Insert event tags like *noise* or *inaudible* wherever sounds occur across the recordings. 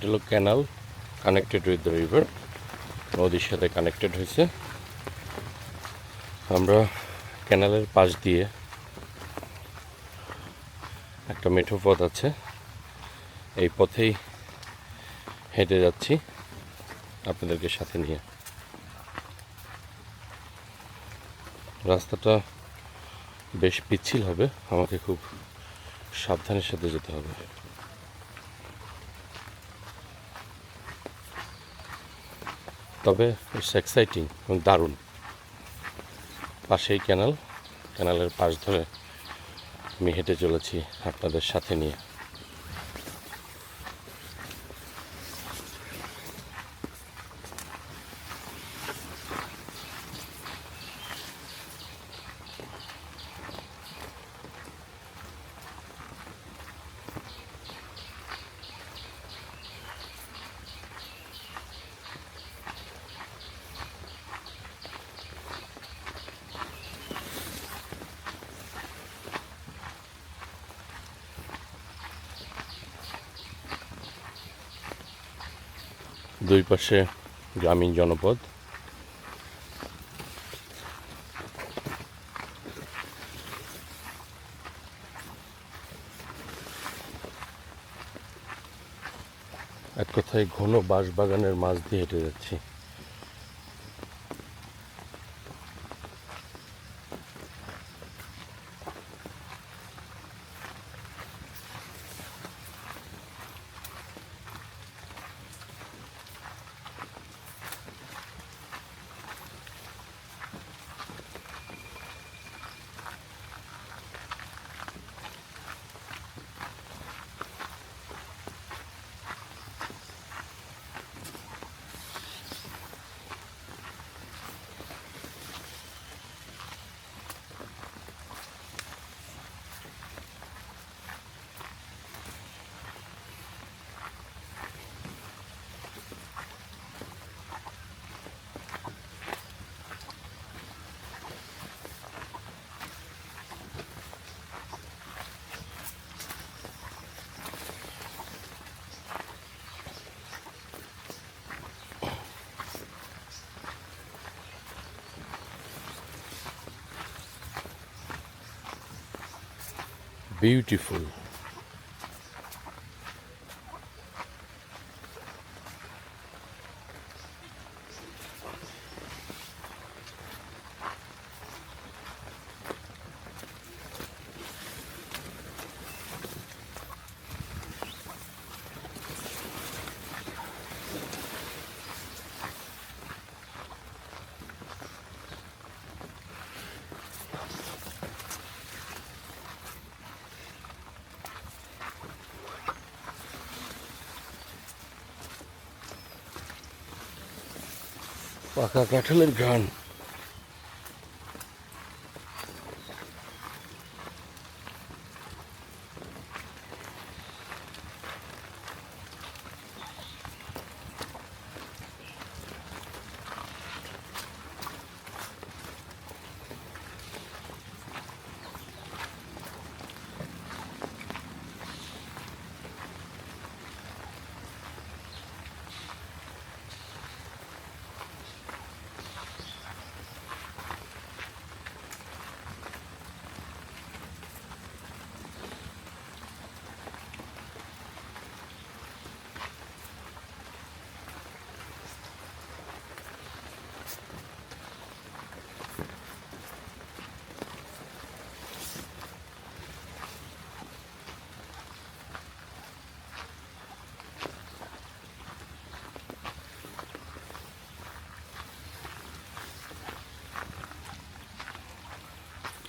এটা হলো canal connected with the river নদীর সাথে কানেক্টেড হয়েছে। আমরা ক্যানালের পাশ দিয়ে একটা মেঠো পথ আছে। এই পথেই হেঁটে যাচ্ছি আপনাদেরকে সাথে নিয়ে। রাস্তাটা বেশ পিচ্ছিল হবে, আমাকে খুব সাবধানের সাথে যেতে হবে। তবে ইটস এক্সাইটিং এবং দারুণ। পাশেই ক্যানাল ক্যানালের পাশ ধরে আমি হেঁটে চলেছি আপনাদের সাথে নিয়ে। দুই পাশে গ্রামীণ জনপদ। এক কথায় ঘন বাঁশ বাগানের মাছ দিয়ে হেঁটে যাচ্ছি। Beautiful পাকা কাঁঠালের ঘ্রাণ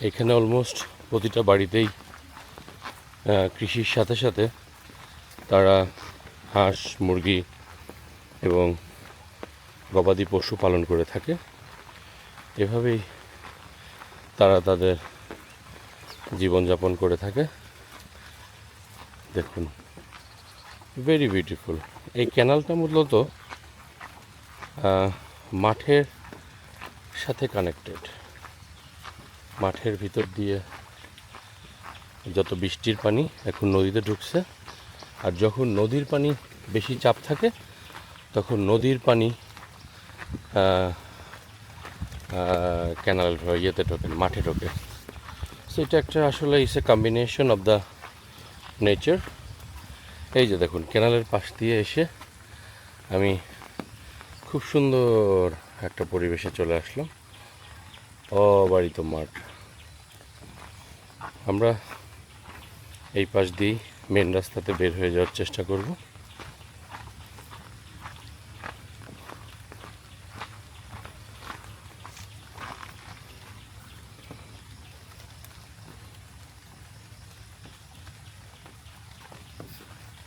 এখানে অলমোস্ট প্রতিটা বাড়িতেই কৃষির সাথে সাথে তারা হাঁস, মুরগি এবং গবাদি পশু পালন করে থাকে। এভাবেই তারা তাদের জীবনযাপন করে থাকে। দেখুন ভেরি বিউটিফুল এই ক্যানালটা মূলত মাঠের সাথে কানেক্টেড মাঠের ভিতর দিয়ে যত বৃষ্টির পানি এখন নদীতে ঢুকছে, আর যখন নদীর পানি বেশি চাপ থাকে, তখন নদীর পানি ক্যানাল ইয়েতে ঢোকে, মাঠে ঢোকে। সো এটা একটা আসলে is a combination of the nature এই যে দেখুন ক্যানালের পাশ দিয়ে এসে আমি খুব সুন্দর একটা পরিবেশে চলে আসলাম। অবারিত মাঠ। আমরা এই পাশ দিয়েই মেন রাস্তাতে বের হয়ে যাওয়ার চেষ্টা করব।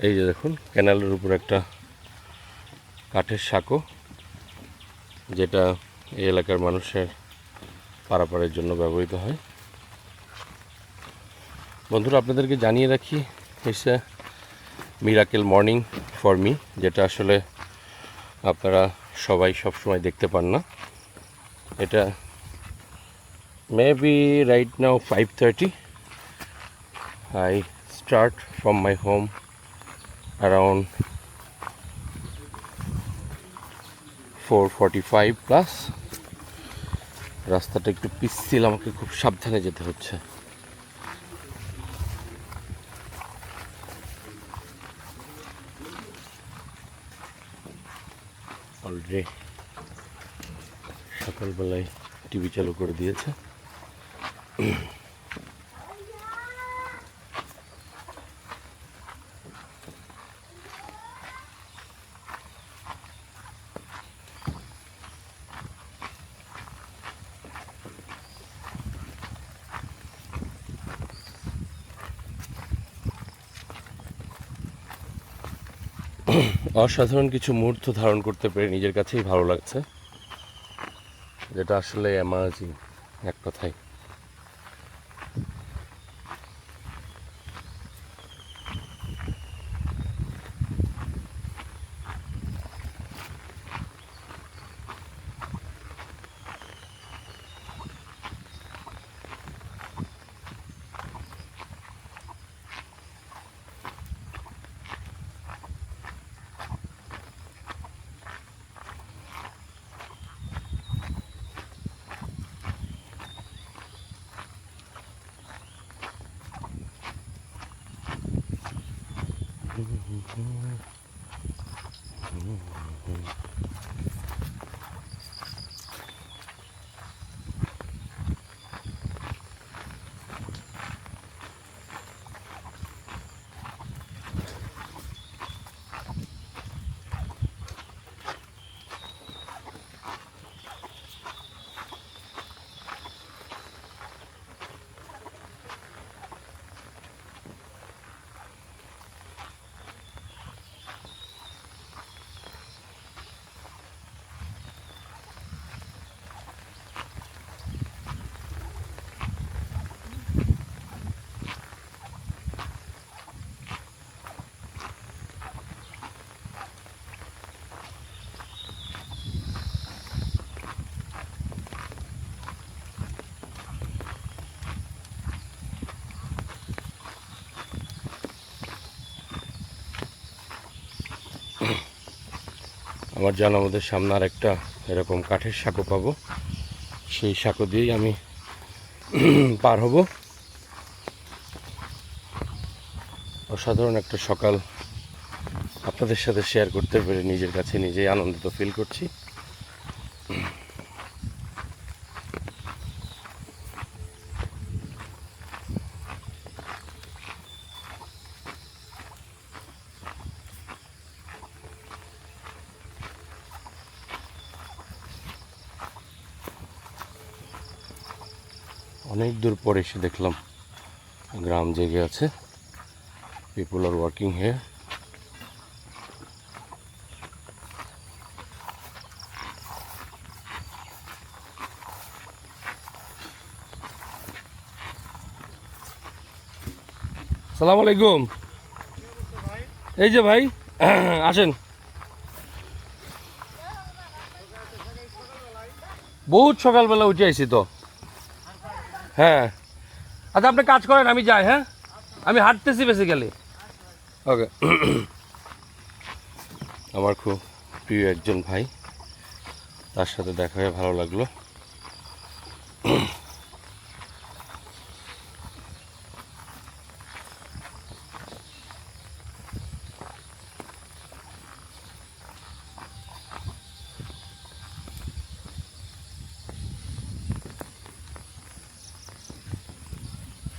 এই যে দেখুন ক্যানালের উপর একটা কাঠের সাঁকো, যেটা এই এলাকার মানুষের পারাপারের জন্য ব্যবহৃত হয়। বন্ধুরা, আপনাদেরকে জানিয়ে রাখি it's a miracle morning for me যেটা আসলে আপনারা সবাই সব সময় দেখতে পান না। এটা maybe right now five thirty I start from my home around four forty five plus রাস্তাটা একটু পিচ্ছিল আমাকে খুব সাবধানে যেতে হচ্ছে। অলরেডি সকালবেলায় টিভি চালু করে দিয়েছে। অসাধারণ কিছু মুহূর্ত ধারণ করতে পেরে নিজের কাছেই ভালো লাগছে। যেটা আসলে অ্যামাজিং এক কথায়। Mm-hmm. আমার জানা আমাদের সামনে আর একটা এরকম কাঠের সাঁকো পাবো। সেই সাঁকো দিয়েই আমি *clears throat* পার হব। অসাধারণ একটা সকাল আপনাদের সাথে শেয়ার করতে পেরে নিজের কাছে নিজেই আনন্দিত ফিল করছি। অনেক দূর পরে এসে দেখলাম গ্রাম জেগে আছে। পিপুল আর ওয়ার্কিং হেয়ার সালাম আলাইকুম। এই যে ভাই, *clears throat* আসেন। বহুত সকালবেলা উঠে আইছি তো। হ্যাঁ। আচ্ছা আপনি কাজ করেন আমি যাই হ্যাঁ? আমি হাঁটতেছি বেসিক্যালি ওকে আমার খুব প্রিয় একজন ভাই তার সাথে দেখা হয়ে ভালো লাগল।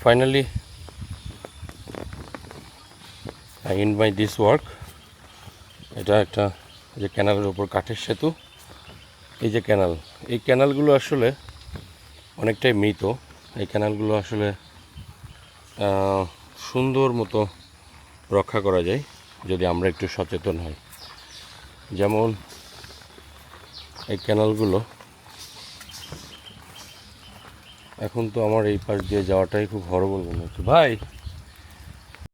Finally, I end my this work. এটা একটা যে ক্যানালের উপর কাঠের সেতু। এই যে ক্যানাল এই ক্যানালগুলো আসলে অনেকটাই মৃত। এই ক্যানালগুলো আসলে সুন্দর মতো রক্ষা করা যায়, যদি আমরা একটু সচেতন হই। যেমন এই ক্যানালগুলো এখন তো আমার এই পাশ দিয়ে যাওয়াটাই খুব হরবল মনে হচ্ছে। ভাই